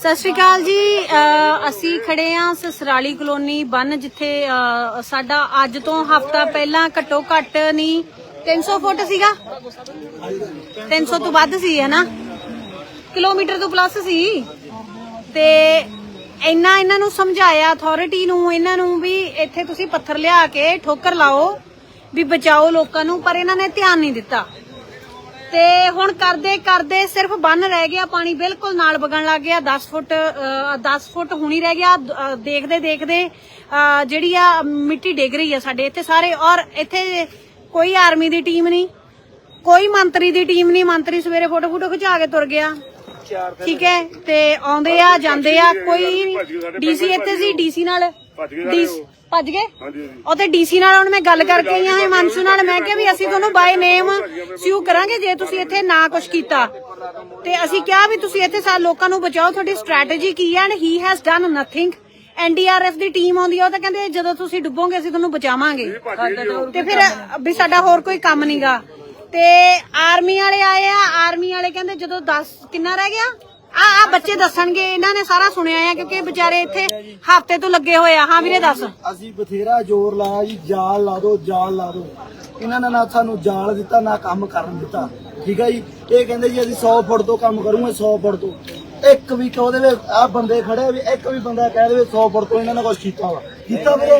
ਸਤਿ ਸ਼੍ਰੀ ਅਕਾਲ ਜੀ। ਅਸੀਂ ਖੜੇ ਆ ਸਸਰਾਲੀ ਕਲੋਨੀ ਬੰਨ, ਜਿੱਥੇ ਸਾਡਾ ਅੱਜ ਤੋਂ ਹਫਤਾ ਪਹਿਲਾਂ ਘੱਟੋ ਘੱਟ ਨਹੀਂ 300 ਫੁੱਟ ਸੀਗਾ? 300 ਤੋਂ ਵੱਧ ਸੀ ਹੈ ਨਾ ਕਿਲੋਮੀਟਰ ਤੋਂ ਪਲੱਸ ਸੀ। ਤੇ ਇੰਨਾ ਇਹਨਾਂ ਨੂੰ ਸਮਝਾਇਆ ਅਥਾਰਟੀ ਨੂੰ, ਇਹਨਾਂ ਨੂੰ ਵੀ ਇੱਥੇ ਤੁਸੀਂ ਪੱਥਰ ਲਿਆ ਕੇ ਠੋਕਰ ਲਾਓ, ਵੀ ਬਚਾਓ ਲੋਕਾਂ ਨੂੰ, ਪਰ ਇਹਨਾਂ ਨੇ ਧਿਆਨ ਨਹੀਂ ਦਿੱਤਾ। ਤੇ ਹੁਣ ਕਰਦੇ ਕਰਦੇ ਸਿਰਫ ਬੰਨ ਰਹਿ ਗਿਆ ਪਾਣੀ ਬਿਲਕੁਲ ਨਾਲ ਵਗਣ ਲੱਗ ਗਿਆ। 10 ਫੁੱਟ ਅ, 10 ਫੁੱਟ ਹੁਣੀ ਰਹਿ ਗਿਆ। ਦੇਖਦੇ ਦੇਖਦੇ ਜਿਹੜੀ ਆ ਮਿੱਟੀ ਡਿੱਗ ਰਹੀ ਆ ਸਾਡੇ ਇੱਥੇ ਸਾਰੇ। ਔਰ ਇੱਥੇ ਕੋਈ ਆਰਮੀ ਦੀ ਟੀਮ ਨਹੀਂ ਕੋਈ ਮੰਤਰੀ ਦੀ ਟੀਮ ਨਹੀਂ। ਮੰਤਰੀ ਸਵੇਰੇ ਫੋਟੋ ਫੋਟੋ ਖਿਚਾ ਕੇ ਤੁਰ ਗਿਆ। ਠੀਕ ਹੈ? ਤੇ ਆਉਂਦੇ ਆ ਜਾਂਦੇ ਆ। ਕੋਈ ਡੀਸੀ ਇੱਥੇ ਸੀ ਡੀਸੀ ਨਾਲ। ਭੱਜ ਗਏ ਸਾਰੇ ਡੀਸ- ਉਹ। ਭੱਜ ਗਏ? ਹਾਂਜੀ ਹਾਂਜੀ। ਉਹ ਤੇ ਡੀਸੀ ਨਾਲ ਹੁਣ ਮੈਂ ਗੱਲ ਕਰਕੇ ਆਈ ਹਾਂ ਹਿਮਾਂਸ਼ੂ ਨਾਲ। ਮੈਂ ਕਿਹਾ ਵੀ ਅਸੀਂ ਤੁਹਾਨੂੰ ਬਾਈ ਨੇਮ ਸਿਊ ਕਰਾਂਗੇ ਜੇ ਤੁਸੀਂ ਇੱਥੇ ਨਾ ਕੁਝ ਕੀਤਾ। ਤੇ ਅਸੀਂ ਕਿਹਾ ਵੀ ਤੁਸੀਂ ਇੱਥੇ ਸਾਰੇ ਲੋਕਾਂ ਨੂੰ ਬਚਾਓ ਤੁਹਾਡੀ ਸਟ੍ਰੈਟਜੀ ਕੀ ਹੈ? And he has done nothing NDRF the team ਆਉਂਦੀ ਆ ਉਹ ਤਾਂ ਕਹਿੰਦੇ ਜਦੋਂ ਤੁਸੀਂ ਡੁੱਬੋਗੇ ਅਸੀਂ ਤੁਹਾਨੂੰ ਬਚਾਵਾਂਗੇ। ਤੇ ਫਿਰ ਵੀ ਸਾਡਾ ਹੋਰ ਕੋਈ ਕੰਮ ਨਹੀਂਗਾ ਤੇ ਆਰਮੀ ਵਾਲੇ ਆਏ ਆ ਆਰਮੀ ਵਾਲੇ ਕਹਿੰਦੇ ਜਦੋਂ 10 ਕਿੰਨਾ ਰਹਿ ਗਿਆ? ਆ ਆ ਬੱਚੇ ਦੱਸਣਗੇ, ਇਹਨਾਂ ਨੇ ਸਾਰਾ ਸੁਣਿਆ ਆ, ਕਿਉਂਕਿ ਵਿਚਾਰੇ ਇੱਥੇ ਹਫ਼ਤੇ ਤੋਂ ਲੱਗੇ ਹੋਏ ਆ। ਹਾਂ ਵੀਰੇ ਦੱਸ। ਅਸੀਂ ਬਥੇਰਾ ਜ਼ੋਰ ਲਾਇਆ ਜੀ, ਜਾਲ ਲਾ ਦਿਓ, ਜਾਲ ਲਾ ਦਿਓ। ਇਹਨਾਂ ਨੇ ਨਾ ਸਾਨੂੰ ਜਾਲ ਦਿੱਤਾ, ਨਾ ਕੰਮ ਕਰਨ ਦਿੱਤਾ। ਠੀਕ ਹੈ ਜੀ? ਇਹ ਕਹਿੰਦੇ ਜੀ, ਅਸੀਂ 100 ਫੁੱਟ ਤੋਂ ਕੰਮ ਕਰੂਗੇ 100 ਫੁੱਟ ਤੋਂ। ਇੱਕ ਵੀ ਉਹਦੇ ਵਿੱਚ ਆ ਬੰਦੇ ਖੜੇ ਵੀ ਇੱਕ ਵੀ ਬੰਦਾ ਕਹਿ ਦੇਵੇ 100 ਫੁੱਟ ਤੋਂ ਇਹਨਾਂ ਨੇ ਕੁਝ ਕੀਤਾ ਵਾ। ਕੀਤਾ ਵੀਰੇ?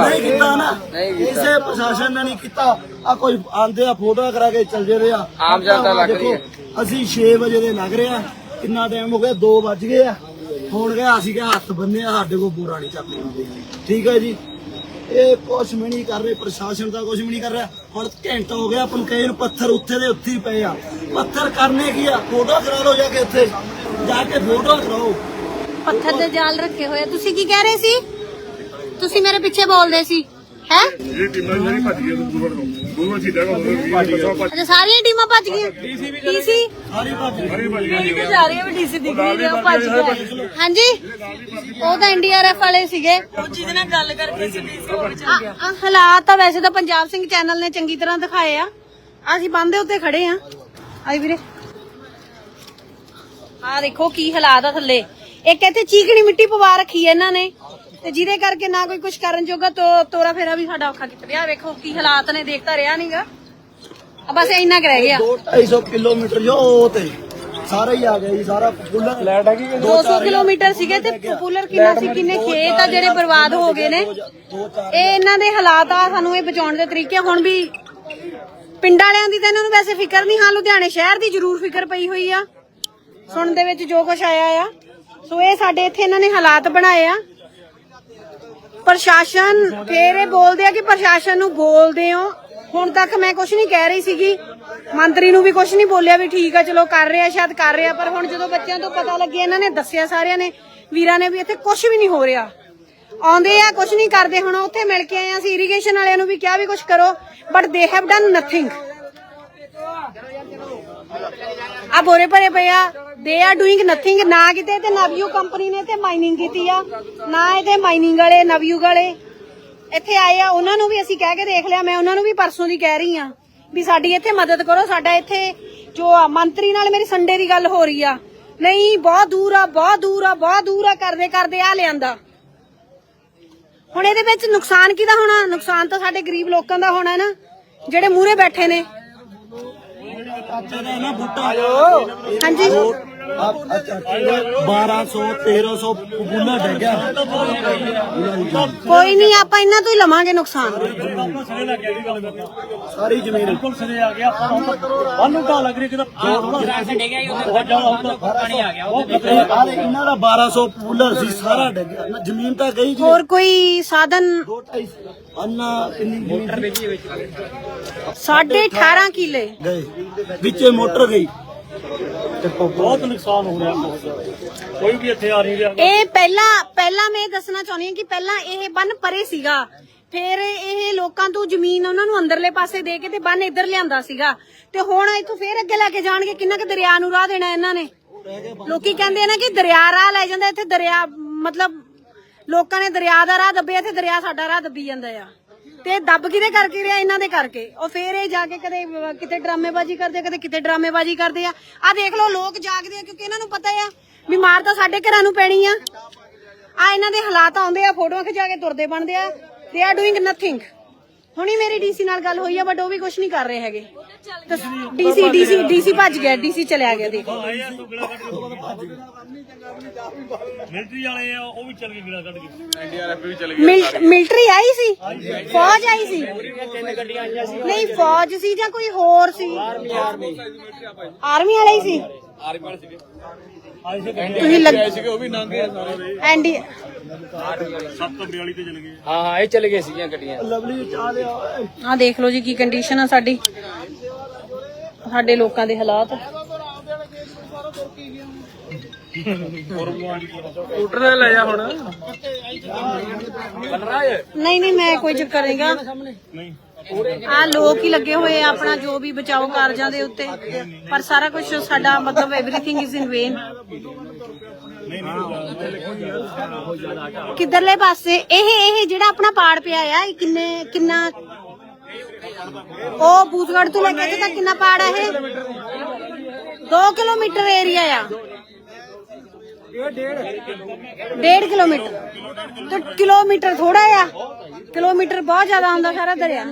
ਨਹੀਂ ਕੀਤਾ। ਨਾ। ਕਿਸੇ ਪ੍ਰਸ਼ਾਸਨ ਨੇ ਨਹੀਂ ਕੀਤਾ। ਆ ਕੋਈ ਆਂਦੇ ਆ ਫੋਟੋ ਕਰਾ ਕੇ ਚੱਲ ਜੇ ਆ। ਆਮ ਜਨਤਾ ਲੱਗ ਰਹੀ ਹੈ। ਅਸੀਂ 6 ਵਜੇ ਦੇ ਲੱਗ ਰਹੇ ਆ। ਕਿੰਨਾ ਟਾਈਮ ਹੋ ਗਿਆ? 2 ਵੱਜ ਗਏ ਆ। ਹੁਣ ਗਿਆ ਅਸੀਂ ਕਿਹਾ ਹੱਥ ਬੰਨੇ ਸਾਡੇ ਕੋਲ ਬੋਰਾ ਨਹੀਂ ਚੱਕ ਲੈਂਦੇ। ਠੀਕ ਹੈ ਜੀ? ਇਹ ਕੁਛ ਵੀ ਨਹੀਂ ਕਰ ਰਹੇ ਪ੍ਰਸ਼ਾਸਨ ਦਾ ਕੁਛ ਵੀ ਨਹੀਂ ਕਰ ਰਿਹਾ। ਹੁਣ ਘੰਟਾ ਹੋ ਗਿਆ ਨੂੰ ਪੱਥਰ ਉੱਥੇ ਦੇ ਉੱਥੇ ਹੀ ਪਏ ਆ। ਪੱਥਰ ਕਰਨੇ ਕੀ ਆ? ਫੋਟੋ ਕਰਾ ਲਓ ਜਾ ਕੇ ਉੱਥੇ ਜਾ ਕੇ ਫੋਟੋ ਕਰਾਓ। ਪੱਥਰ ਦੇ ਜਾਲ ਰੱਖੇ ਹੋਏ ਆ। ਤੁਸੀਂ ਕੀ ਕਹਿ ਰਹੇ ਸੀ? ਤੁਸੀਂ ਮੇਰੇ ਪਿੱਛੇ ਬੋਲਦੇ ਸੀ ਹੈ? ਇਹ ਟੀਮਾਂ ਜਿਹੜੀ ਭੱਜ ਗਈਆਂ ਦੂਰ ਤੋਂ। ਦੂਰ ਚੀਜ਼ਾਂ ਕੋ ਭੱਜ ਅੱਛਾ ਸਾਰੀਆਂ ਟੀਮਾਂ ਭੱਜ ਗਈਆਂ? ਡੀਸੀ ਸਾਰੀ ਭਾਜੀ ਸਾਰੀ ਭੱਜ ਗਈਆਂ। ਜਾ ਰਹੀ ਹੈ ਵੀ ਡੀਸੀ ਦਿਖ ਰਹੀ ਹੈ ਉਹ ਭੱਜ ਗਿਆ ਹਾਂਜੀ? ਉਹ ਤਾਂ ਐਨਡੀਆਰਐਫ ਵਾਲੇ ਸੀਗੇ। ਉਹ ਜਿਹਦੇ ਨਾਲ ਗੱਲ ਕਰਕੇ ਸੀ ਡੀਸੀ ਉਹ ਚੱਲ ਗਿਆ। ਹਾਲਾਤ ਤਾਂ ਵੈਸੇ ਤਾਂ ਪੰਜਾਬ ਸਿੰਘ ਚੈਨਲ ਨੇ ਚੰਗੀ ਤਰ੍ਹਾਂ ਦਿਖਾਏ ਆ। ਅਸੀਂ ਬੰਦੇ ਉੱਤੇ ਖੜੇ ਆ। ਆਈ ਵੀਰੇ। ਆ ਦੇਖੋ ਕੀ ਹਾਲਾਤ ਆ ਥੱਲੇ। ਇੱਕ ਇੱਥੇ ਚੀਕਣੀ ਮਿੱਟੀ ਪਵਾ ਰੱਖੀ ਹੈ ਇਹਨਾਂ ਨੇ। ਤੇ ਜਿਹਦੇ ਕਰਕੇ ਨਾ ਕੋਈ ਕੁਝ ਕਰਨ ਜੋਗਾ ਤੋ ਤੋਰਾ ਫੇਰਾ ਵੀ ਸਾਡਾ ਔਖਾ ਕੀਤਾ ਪਿਆ। ਵੇਖੋ ਕੀ ਹਾਲਾਤ ਨੇ ਦੇਖਤਾ ਰਿਹਾ ਨਹੀਂਗਾ ਆ ਬਸ ਇੰਨਾ ਕੁ ਰਹਿ ਗਿਆ। 250 ਕਿਲੋਮੀਟਰ ਜੋ ਉਹ ਤੇ ਸਾਰਾ ਹੀ ਆ ਗਿਆ ਜੀ ਸਾਰਾ ਫੁੱਲਾ ਲੈਟ ਹੈਗੀ 200 ਕਿਲੋਮੀਟਰ ਸੀਗੇ ਤੇ ਪਪੂਲਰ ਕਿੰਨਾ ਸੀ ਕਿੰਨੇ ਖੇਤ ਆ ਜਿਹੜੇ ਬਰਬਾਦ ਹੋ ਗਏ ਨੇ। ਇਹ ਇਹਨਾਂ ਦੇ ਹਾਲਾਤ ਆ ਸਾਨੂੰ ਇਹ ਬਚਾਉਣ ਦੇ ਤਰੀਕੇ ਹੁਣ ਵੀ ਪਿੰਡ ਵਾਲਿਆਂ ਦੀ ਤਾਂ ਇਹਨਾਂ ਨੂੰ ਵੈਸੇ ਫਿਕਰ ਨਹੀਂ ਹਾਂ ਲੁਧਿਆਣੇ ਸ਼ਹਿਰ ਦੀ ਜ਼ਰੂਰ ਫਿਕਰ ਪਈ ਹੋਈ ਆ। ਸੁਣਨ ਦੇ ਵਿੱਚ ਜੋ ਕੁਝ ਆਇਆ ਆ। ਸੋ ਇਹ ਸਾਡੇ ਇੱਥੇ ਇਹਨਾਂ ਨੇ ਹਾਲਾਤ ਬਣਾਏ ਆ। ਪ੍ਰਸ਼ਾਸਨ ਫੇਰ ਇਹ ਬੋਲਦੇ ਆ ਕਿ ਪ੍ਰਸ਼ਾਸਨ ਨੂੰ ਬੋਲਦੇ ਹੋ। ਹੁਣ ਤੱਕ ਮੈਂ ਕੁਝ ਨਹੀਂ ਕਹਿ ਰਹੀ ਸੀਗੀ। ਮੰਤਰੀ ਨੂੰ ਵੀ ਕੁਝ ਨਹੀਂ ਬੋਲਿਆ ਵੀ ਠੀਕ ਆ, ਚਲੋ ਕਰ ਰਿਹਾ, ਸ਼ਾਇਦ ਕਰ ਰਿਹਾ, ਪਰ ਹੁਣ ਜਦੋਂ ਬੱਚਿਆਂ ਤੋਂ ਪਤਾ ਲੱਗਿਆ ਇਹਨਾਂ ਨੇ ਦੱਸਿਆ ਸਾਰਿਆਂ ਨੇ, ਵੀਰਾਂ ਨੇ ਵੀ ਇੱਥੇ ਕੁਝ ਵੀ ਨਹੀਂ ਹੋ ਰਿਹਾ। ਆਉਂਦੇ ਆ ਕੁਝ ਨਹੀਂ ਕਰਦੇ, ਹੁਣ ਉੱਥੇ ਮਿਲ ਕੇ ਆਏ ਆ, ਅਸੀਂ ਇਰੀਗੇਸ਼ਨ ਵਾਲਿਆਂ ਨੂੰ ਵੀ ਕਿਹਾ ਵੀ ਕੁਝ ਕਰੋ but they have done nothing ਆ ਬੋਰੇ ਭਰੇ ਪਏ ਆ। ਦੇ ਆਰ ਡੂਇੰਗ ਨਥਿੰਗ ਨਾ ਕਿਤੇ ਤੇ ਨਵਯੂ ਕੰਪਨੀ ਨੇ ਤੇ ਮਾਈਨਿੰਗ ਕੀਤੀ ਆ। ਨਾ ਇਹਦੇ ਮਾਈਨਿੰਗ ਵਾਲੇ ਨਵਯੂ ਵਾਲੇ। ਇੱਥੇ ਆਏ ਆ ਉਹਨਾਂ ਨੂੰ ਵੀ ਅਸੀਂ ਕਹਿ ਕੇ ਦੇਖ ਲਿਆ। ਮੈਂ ਉਹਨਾਂ ਨੂੰ ਵੀ ਪਰਸੋਂ ਦੀ ਕਹਿ ਰਹੀ ਆ ਵੀ ਸਾਡੀ ਇੱਥੇ ਮਦਦ ਕਰੋ। ਸਾਡਾ ਇੱਥੇ ਜੋ ਆ ਮੰਤਰੀ ਨਾਲ ਮੇਰੀ ਸੰਡੇ ਦੀ ਗੱਲ ਹੋ ਰਹੀ ਆ। ਨਹੀਂ ਬਹੁਤ ਦੂਰ ਆ ਬਹੁਤ ਦੂਰ ਆ ਬਹੁਤ ਦੂਰ ਆ ਕਰਦੇ ਕਰਦੇ ਆ ਲਿਆਂਦਾ। ਹੁਣ ਇਹਦੇ ਵਿੱਚ ਨੁਕਸਾਨ ਕਿਹਦਾ ਹੋਣਾ? ਨੁਕਸਾਨ ਤਾਂ ਸਾਡੇ ਗਰੀਬ ਲੋਕਾਂ ਦਾ ਹੋਣਾ ਨਾ ਜਿਹੜੇ ਮੂਹਰੇ ਬੈਠੇ ਨੇ। ਹਾਂਜੀ। 1200 1300 ਬੁੱਲਾ ਡੱਗਿਆ ਕੋਈ ਨਹੀਂ ਆਪਾਂ ਇਹਨਾਂ ਤੋਂ ਹੀ ਲਵਾਂਗੇ ਨੁਕਸਾਨ। ਸਾਰੀ ਜ਼ਮੀਨ। ਬਿਲਕੁਲ ਸਿਰੇ ਆ ਗਿਆ। ਸਾਨੂੰ ਤਾਂ ਲੱਗ ਰਿਹਾ ਕਿ ਪਾਣੀ ਆ ਗਿਆ ਇਹਨਾਂ ਦਾ 1200 ਪੂਲਰ ਸੀ ਸਾਰਾ ਡੱਗਿਆ ਜ਼ਮੀਨ ਤਾਂ ਗਈ ਜੀ। ਹੋਰ ਕੋਈ ਸਾਧਨ? ਅੰਨਾ ਕਿੰਨੀ ਮੋਟਰ ਸਾਢੇ 18 ਕਿਲੇ। ਗਏ। ਵਿੱਚੇ ਮੋਟਰ ਗਈ। ਬਹੁਤ ਨੁਕਸਾਨ ਹੋ ਰਿਹਾ ਬਹੁਤ ਕੋਈ ਵੀ ਇੱਥੇ ਆ ਨਹੀਂ ਰਿਹਾ। ਇਹ ਪਹਿਲਾਂ ਪਹਿਲਾਂ ਮੈਂ ਇਹ ਦੱਸਣਾ ਚਾਹੁੰਦੀ ਹਾਂ ਕਿ ਪਹਿਲਾਂ ਇਹ ਬੰਨ ਪਰੇ ਸੀਗਾ। ਫਿਰ ਇਹ ਲੋਕਾਂ ਤੋਂ ਜ਼ਮੀਨ ਉਹਨਾਂ ਨੂੰ ਅੰਦਰਲੇ ਪਾਸੇ ਦੇ ਕੇ ਤੇ ਬੰਨ ਇੱਧਰ ਲਿਆਂਦਾ ਸੀਗਾ। ਤੇ ਹੁਣ ਇੱਥੋਂ ਫੇਰ ਅੱਗੇ ਲੈ ਕੇ ਜਾਣਗੇ, ਕਿੰਨਾ ਕਿ ਦਰਿਆ ਨੂੰ ਰਾਹ ਦੇਣਾ ਇਹਨਾਂ ਨੇ। ਲੋਕੀ ਕਹਿੰਦੇ ਨੇ ਕਿ ਦਰਿਆ ਰਾਹ ਲੈ ਜਾਂਦਾ, ਇੱਥੇ ਦਰਿਆ, ਮਤਲਬ ਲੋਕਾਂ ਨੇ ਦਰਿਆ ਦਾ ਰਾਹ ਦੱਬਿਆ, ਇੱਥੇ ਦਰਿਆ ਸਾਡਾ ਰਾਹ ਦੱਬੀ ਜਾਂਦਾ ਆ। ਤੇ ਦੱਬ ਕਿਹਦੇ ਕਰਕੇ ਰਿਹਾ ਇਹਨਾਂ ਦੇ ਕਰਕੇ? ਉਹ ਫੇਰ ਇਹ ਜਾ ਕੇ ਕਦੇ ਕਿਤੇ ਡਰਾਮੇਬਾਜ਼ੀ ਕਰਦੇ ਆ, ਕਦੇ ਕਿਤੇ ਡਰਾਮੇਬਾਜ਼ੀ ਕਰਦੇ ਆ। ਆ ਦੇਖ ਲਓ ਲੋਕ ਜਾਗਦੇ ਆ ਕਿਉਂਕਿ ਇਹਨਾਂ ਨੂੰ ਪਤਾ ਆ ਵੀ ਮਾਰ ਤਾਂ ਸਾਡੇ ਘਰਾਂ ਨੂੰ ਪੈਣੀ ਆ। ਆ ਇਹਨਾਂ ਦੇ ਹਾਲਾਤ ਆਉਂਦੇ ਆ ਫੋਟੋਆਂ ਖਿਚਾ ਕੇ ਤੁਰਦੇ ਬਣਦੇ ਆ। ਦੇ ਆਰ ਡੂਇੰਗ ਨਥਿੰਗ ਹੁਣੀ ਮੇਰੀ ਡੀਸੀ ਨਾਲ ਗੱਲ ਹੋਈ ਆ ਬਟ ਉਹ ਵੀ ਕੁਝ ਨਹੀਂ ਕਰ ਰਹੇ ਹੈਗੇ। ਡੀਸੀ ਡੀਸੀ ਡੀਸੀ ਭੱਜ ਗਿਆ ਡੀਸੀ ਚਲਿਆ ਗਿਆ ਦੇਖੋ। ਮਿਲਟਰੀ ਵਾਲੇ ਆ ਉਹ ਵੀ ਚੱਲ ਗਏ ਗਿਲਾ ਕੱਢ ਕੇ। ਮਿਲ- ਮਿਲਟਰੀ ਆਈ ਸੀ? ਫੌਜ ਆਈ ਸੀ? ਨਹੀਂ ਫੌਜ ਸੀ ਜਾਂ ਕੋਈ ਹੋਰ ਸੀ? Army army. ਆਰਮੀ ਵਾਲੇ ਹੀ ਸੀ? ਆਏ ਸੀ ਤੁਸੀਂ ਲੱਗ ਸੀਗੇ ਉਹ ਵੀ ਨੰਗੇ ਸਾਰੇ ਐਂਡੀ 742 ਤੇ ਚੱਲ ਗਏ ਹਾਂ ਹਾਂ ਇਹ ਚਲੇ ਗਏ ਸੀਗੀਆਂ ਗੱਡੀਆਂ। ਲਵਲੀ ਚਾਹ ਲਿਆ ਆ ਦੇਖ ਲਓ ਜੀ ਕੀ ਕੰਡੀਸ਼ਨ ਆ ਸਾਡੀ। ਸਾਡੇ ਲੋਕਾਂ ਦੇ ਹਾਲਾਤ। ਸਕੂਟਰ ਲੈ ਜਾ ਹੁਣ। ਨਹੀਂ ਨਹੀਂ ਮੈਂ ਕੋਈ ਚੱਕਰ ਨਹੀਂਗਾ ਨਹੀਂ। ਆ ਲੋਕ ਹੀ ਲੱਗੇ ਹੋਏ ਆ ਆਪਣਾ ਜੋ ਵੀ ਬਚਾਓ ਕਾਰਜਾਂ ਦੇ ਉੱਤੇ ਪਰ ਸਾਰਾ ਕੁਝ ਸਾਡਾ ਮਤਲਬ एवरीथिंग ਇਜ਼ ਇਨ ਵੇਨ ਕਿੱਧਰਲੇ ਪਾਸੇ ਇਹ ਇਹ ਜਿਹੜਾ ਆਪਣਾ ਪਾੜ ਪਿਆ ਆ ਇਹ ਕਿੰਨੇ ਕਿੰਨਾ ਉਹ ਬੂਥਗੜ ਤੋਂ ਲੈ ਕੇ ਇੱਥੇ ਤੱਕ ਕਿੰਨਾ ਪਾੜ ਆ ਇਹ 2 ਕਿਲੋਮੀਟਰ ਏਰੀਆ ਆ ਡੇਢ ਕਿਲੋਮੀਟਰ। ਤੇ ਕਿਲੋਮੀਟਰ ਥੋੜਾ ਆ ਕਿਲੋਮੀਟਰ ਬਹੁਤ ਜ਼ਿਆਦਾ ਆਉਂਦਾ ਸਾਰਾ ਦਰਿਆ।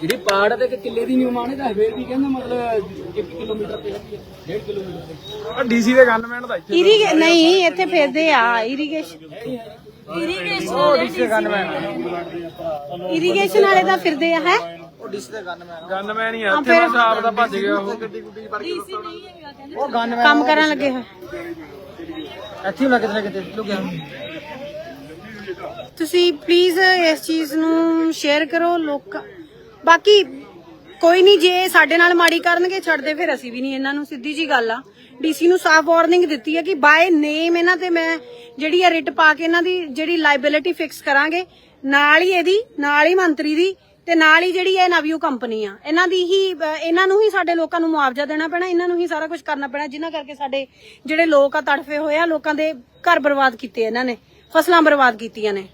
ਜਿਹੜੀ ਪਾੜ ਤੇ ਕਿੱਲੇ ਦੀ ਨਹੀਂ ਮਾਨੇ ਤਾਂ ਫੇਰ ਵੀ ਕਹਿੰਦਾ ਮਤਲਬ 1 ਕਿਲੋਮੀਟਰ ਤੇ ਹੈ 1.5 ਕਿਲੋਮੀਟਰ ਤੇ। ਡੀਸੀ ਦੇ ਗਨਮੈਨ ਦਾ ਇਰੀਗੇ ਨਹੀਂ ਇੱਥੇ ਫਿਰਦੇ ਆ ਇਰੀਗੇਸ਼ਨ। ਇਰੀਗੇਸ਼ਨ ਵਾਲੇ ਤਾਂ ਫਿਰਦੇ ਆ ਹੈ? ਗਨਮੈਨ ਹੀ ਆ ਫਿਰ ਆਪ ਦਾ ਭੱਜ ਗਿਆ ਉਹ। ਕੰਮ ਕਰਨ ਲੱਗੇ ਹੋਏ। ਇੱਥੇ ਮੈਂ ਕਿਤੇ ਨਾ ਕਿਤੇ ਲੁਕਿਆ ਤੁਸੀਂ ਪਲੀਜ਼ ਇਸ ਚੀਜ਼ ਨੂੰ ਸ਼ੇਅਰ ਕਰੋ, ਲੋਕ ਬਾਕੀ ਕੋਈ ਨਹੀਂ, ਜੇ ਸਾਡੇ ਨਾਲ ਮਾੜੀ ਕਰਨਗੇ, ਛੱਡਦੇ ਫਿਰ ਅਸੀਂ ਵੀ ਨਹੀਂ ਇਹਨਾਂ ਨੂੰ, ਸਿੱਧੀ ਜੀ ਗੱਲ ਆ। ਡੀਸੀ ਨੂੰ ਸਾਫ਼ ਵਾਰਨਿੰਗ ਦਿੱਤੀ ਹੈ ਕਿ ਬਾਏ ਨੇਮ ਇਹਨਾਂ ਤੇ ਮੈਂ ਜਿਹੜੀ ਆ ਰਿਟ ਪਾ ਕੇ ਇਹਨਾਂ ਦੀ ਜਿਹੜੀ ਲਾਇਬਿਲਿਟੀ ਫਿਕਸ ਕਰਾਂਗੇ, ਨਾਲ ਹੀ ਇਹਦੀ, ਨਾਲ ਹੀ ਮੰਤਰੀ ਦੀ ਤੇ ਨਾਲ ਹੀ ਜਿਹੜੀ ਇਹ ਨਵਿਊ ਕੰਪਨੀ ਆ, ਇਹਨਾਂ ਦੀ ਹੀ, ਇਹਨਾਂ ਨੂੰ ਹੀ ਸਾਡੇ ਲੋਕਾਂ ਨੂੰ ਮੁਆਵਜ਼ਾ ਦੇਣਾ ਪੈਣਾ, ਇਹਨਾਂ ਨੂੰ ਹੀ ਸਾਰਾ ਕੁਝ ਕਰਨਾ ਪੈਣਾ, ਜਿਨ੍ਹਾਂ ਕਰਕੇ ਸਾਡੇ ਜਿਹੜੇ ਲੋਕ ਆ ਤੜਫੇ ਹੋਏ ਆ, ਲੋਕਾਂ ਦੇ ਘਰ ਬਰਬਾਦ ਕੀਤੇ ਇਹਨਾਂ ਨੇ, ਫਸਲਾਂ ਬਰਬਾਦ ਕੀਤੀਆਂ ਨੇ।